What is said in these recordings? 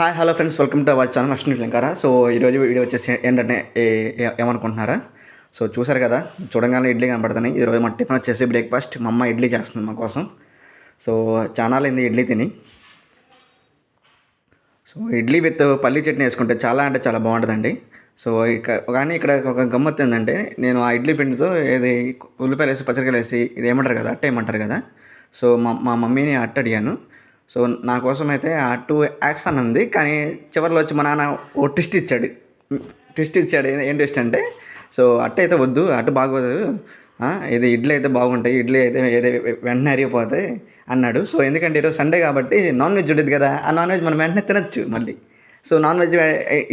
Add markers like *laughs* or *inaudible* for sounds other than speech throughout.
Hi hello friends welcome to our channel Ashwini లింకారా so ఈరోజు video వచ్చేసి ఏంటంటే ఏ- ఏమనుకుంటున్నారా? So చూసారు కదా చూడగానే ఇడ్లీ కనపడుతున్నాయి ఈరోజు మా టిఫిన్ వచ్చేసి బ్రేక్ఫాస్ట్ మా అమ్మ ఇడ్లీ చేస్తుంది మా కోసం. సో చాలా అయింది ఇడ్లీ తిని. సో ఇడ్లీ విత్ పల్లీ చట్నీ వేసుకుంటే చాలా అంటే చాలా బాగుంటుందండి. సో ఇక కానీ ఇక్కడ ఒక గమ్మత్ ఏంటంటే నేను ఆ ఇడ్లీ పిండితో ఏది ఉల్లిపాయలు వేసి పచ్చడికాయలు వేసి ఇది ఏమంటారు కదా అట్ట ఏమంటారు కదా. సో మా మా మమ్మీని అట్ట అడిగాను. సో నా కోసం అయితే ఆ అట్టు ఉంది కానీ చివరిలో వచ్చి మా నాన్న ఓ ట్విస్ట్ ఇచ్చాడు. ట్విస్ట్ ఇచ్చాడు ఏం ట్విస్ట్ అంటే సో అట్ట అయితే వద్దు అట్టు బాగోదు ఇది ఇడ్లీ అయితే బాగుంటాయి ఇడ్లీ అయితే ఏదో వెంటనే అరిగిపోతాయి అన్నాడు. సో ఎందుకంటే ఈరోజు సండే కాబట్టి నాన్ వెజ్ ఉండేది కదా ఆ నాన్ వెజ్ మనం వెంటనే తినచ్చు మళ్ళీ. సో నాన్ వెజ్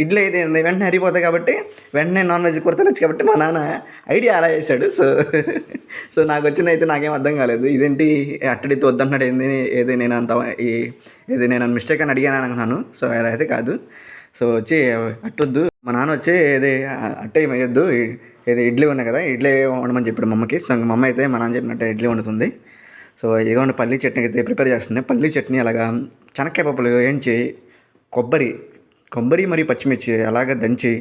ఇడ్లీ అయితే వెంటనే అరిగిపోతాయి కాబట్టి వెంటనే నాన్ వెజ్ కూర తినచ్చు కాబట్టి మా నాన్న ఐడియా అలా చేశాడు. సో సో నాకు వచ్చిన అయితే నాకేం అర్థం కాలేదు. ఇదేంటి అట్టడితో వద్దంటున్నాడు ఏంది ఏది నేను అంత ఈ ఏది నేను మిస్టేక్ అని అడిగాను అనుకున్నాను సో అలా అయితే కాదు. సో వచ్చి అట్టొద్దు. మా నాన్న వచ్చి ఏది అట్టే వేయొద్దు ఏది ఇడ్లీ ఉన్నాయి కదా ఇడ్లీ వండమని చెప్పాడు మమ్మకి అమ్మకి. సో మా అమ్మ అయితే మా నాన్న చెప్పినట్టు ఇడ్లీ వండుతుంది. సో ఇదిగోండి పల్లీ చట్నీ అయితే ప్రిపేర్ చేస్తుంది. పల్లీ చట్నీ అలాగా చెనక్కాయ పప్పులు వేయించి కొబ్బరి కొబ్బరి మరియు పచ్చిమిర్చి అలాగ దంచి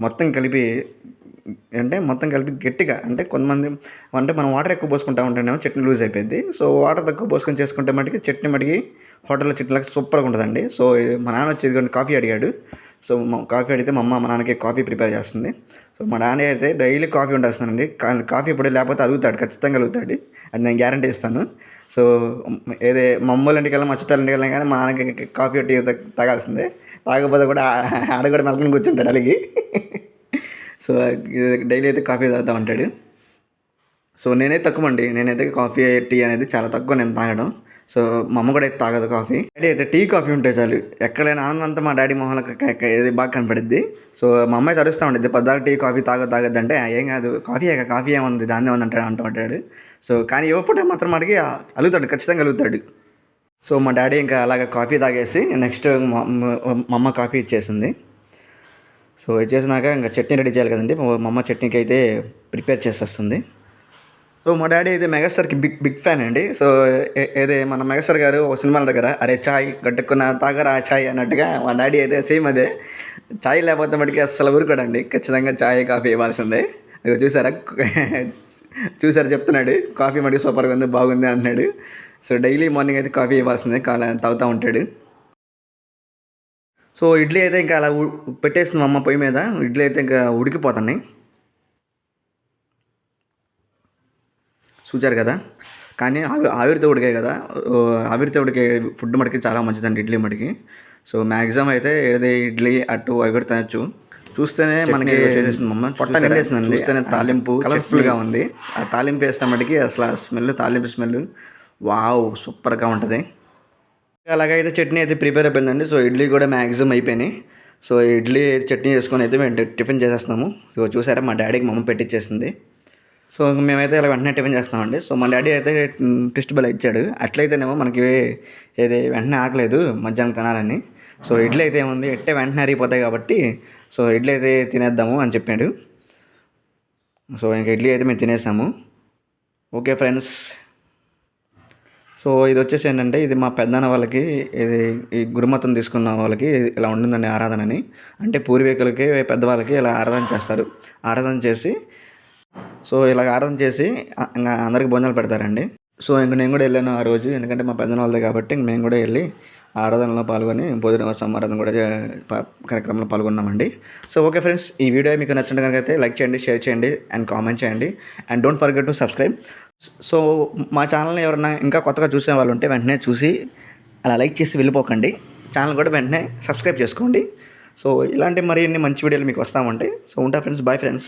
మొత్తం కలిపి అంటే మొత్తం కలిపి గట్టిగా అంటే కొంతమంది అంటే మనం వాటర్ ఎక్కువ పోసుకుంటా ఉంటేనేమో చట్నీ లూజ్ అయిపోయింది సో వాటర్ తక్కువ పోసుకొని చేసుకుంటే మటుకి చట్నీ మటుకి హోటల్లో చట్నీలకు సూపర్గా ఉంటుందండి. సో మా నాన్న వచ్చేది కాఫీ అడిగాడు. సో మా కాఫీ అడిగితే మా అమ్మ మా నాన్నకి కాఫీ ప్రిపేర్ చేస్తుంది. సో మా నాన్న అయితే డైలీ కాఫీ ఉండేస్తానండి కాఫీ ఇప్పుడు లేకపోతే అడుగుతాడు ఖచ్చితంగా అడుగుతాడు అది నేను గ్యారంటీ ఇస్తాను. సో ఏదే మా అమ్మోళ్ళ మా చుట్టాలు ఇంటికి వెళ్ళినా కానీ మా నాన్నకి కాఫీ టీ తాగాల్సిందే. తాగకపోతే కూడా ఆడ కూడా మెలకొని కూర్చుంటాడు అలాగే. *laughs* సో డైలీ అయితే కాఫీ తాగుతూ ఉంటాడు. సో నేనైతే తక్కువ అండి నేనైతే కాఫీ టీ అనేది చాలా తక్కువ నేను తాగడం. సో మా అమ్మ కూడా అయితే తాగదు కాఫీ. డాడీ అయితే టీ కాఫీ ఉంటే చాలు. ఎక్కడైనా ఆనందం అంతా మా డాడీ మొహంలో ఇది బాగా కనపడిద్ది. సో మా అమ్మాయి తరుస్తూ ఉండేది పద్దాక టీ కాఫీ తాగ తాగద్దంటే ఏం కాదు. కాఫీ కాఫీ ఏముంది దాన్ని ఉంది అంటాడు అంటూ ఉంటాడు సో కానీ ఇవ్వకపోతే మాత్రం మనకి అలుగుతాడు ఖచ్చితంగా అలుగుతాడు. సో మా డాడీ ఇంకా అలాగ కాఫీ తాగేసి నెక్స్ట్ మా అమ్మ కాఫీ ఇచ్చేసింది. సో ఇచ్చేసినాక ఇంకా చట్నీ రెడీ చేయాలి కదండి. మా మా అమ్మ చట్నీకి అయితే ప్రిపేర్ చేసేస్తుంది. సో మా డాడీ అయితే మెగాస్టార్కి బిగ్ బిగ్ ఫ్యాన్ అండి. సో అదే ఏదే మన మెగాస్టార్ గారు ఒక సినిమాల దగ్గర అరే చాయ్ గట్టుకున్న తాగరా చాయ్ అన్నట్టుగా మా డాడీ అయితే సేమ్ అదే. చాయ్ లేకపోతే మటుకి అస్సలు ఊరుకోడండి ఖచ్చితంగా చాయ్ కాఫీ ఇవ్వాల్సిందే. అది చూసారా *laughs* చూసారా చెప్తున్నాడు కాఫీ మటుకు సూపర్గా ఉంది బాగుంది అంటున్నాడు. సో డైలీ మార్నింగ్ అయితే కాఫీ ఇవ్వాల్సిందే కాలా తాగుతూ ఉంటాడు. సో ఇడ్లీ అయితే ఇంకా అలా పెట్టేస్తుంది మా అమ్మ పొయ్యి మీద ఇడ్లీ అయితే ఇంకా ఉడికిపోతున్నాయి. చూచారు కదా. కానీ ఆవి ఆవిరితో ఉడికాయి కదా. ఆవిరితో ఉడికే ఫుడ్ మటుకి చాలా మంచిదండి ఇడ్లీ మటుకి. సో మ్యాక్సిమం అయితే ఏది ఇడ్లీ అట్టు అవి కూడా తినచ్చు. చూస్తేనే మనకి చేసేసింది మమ్మ పొట్ట నిండేసిందండి. చూస్తేనే తాలింపు కలర్ఫుల్గా ఉంది. ఆ తాలింపు వేస్తే మటుకి అసలు స్మెల్ తాలింపు స్మెల్ వావ్ సూపర్గా ఉంటుంది. అలాగైతే చట్నీ అయితే ప్రిపేర్ అయిపోయిందండి. సో ఇడ్లీ కూడా మ్యాక్సిమం అయిపోయినాయి. సో ఇడ్లీ చట్నీ చేసుకొని అయితే మేము టిఫిన్ చేసేస్తున్నాము. సో చూసారా మా డాడీకి మా అమ్మ పెట్టించేసింది సో ఇంక మేమైతే ఇలా వెంటనే టిఫిన్ చేస్తామండి సో మా డాడీ అయితే ట్విస్ట్ బెల్ ఇచ్చాడు. అట్లయితేనేమో మనకి ఏది వెంటనే ఆకలేదు మధ్యాహ్నం తినాలని. సో ఇడ్లీ అయితే ఏముంది? ఎట్టే వెంటనే అరిగిపోతాయి కాబట్టి సో ఇడ్లీ అయితే తినేద్దాము అని చెప్పాడు. సో ఇంక ఇడ్లీ అయితే మేము తినేసాము. Okay friends. సో ఇది వచ్చేసి ఏంటంటే ఇది మా పెద్దన్న వాళ్ళకి ఇది ఈ గురుమతం తీసుకున్న వాళ్ళకి ఇలా ఉంటుందండి ఆరాధనని. అంటే పూర్వీకులకి పెద్దవాళ్ళకి ఇలా ఆరాధన చేస్తారు. ఆరాధన చేసి సో ఇలా ఆరాధన చేసి ఇంకా అందరికి భోజనాలు పెడతారండి. సో ఇంక నేను కూడా వెళ్ళాను ఆ రోజు ఎందుకంటే మా పెద్దవాళ్ళదే కాబట్టి మేము కూడా వెళ్ళి ఆ ఆరాధనలో పాల్గొని భోజన సమారాధన కూడా చే- ప- కార్యక్రమంలో పాల్గొన్నామండి. సో ఓకే ఫ్రెండ్స్ ఈ వీడియో మీకు నచ్చిన కనుక అయితే లైక్ చేయండి షేర్ చేయండి అండ్ కామెంట్ చేయండి. And don't forget to subscribe. So మా ఛానల్ని ఎవరైనా ఇంకా కొత్తగా చూసే వాళ్ళు ఉంటే వెంటనే చూసి అలా లైక్ చేసి వెళ్ళిపోకండి. ఛానల్ కూడా వెంటనే సబ్స్క్రైబ్ చేసుకోండి. సో ఇలాంటి మరిన్ని మంచి వీడియోలు మీకు వస్తామంటే సో ఉంటా ఫ్రెండ్స్ బాయ్ ఫ్రెండ్స్.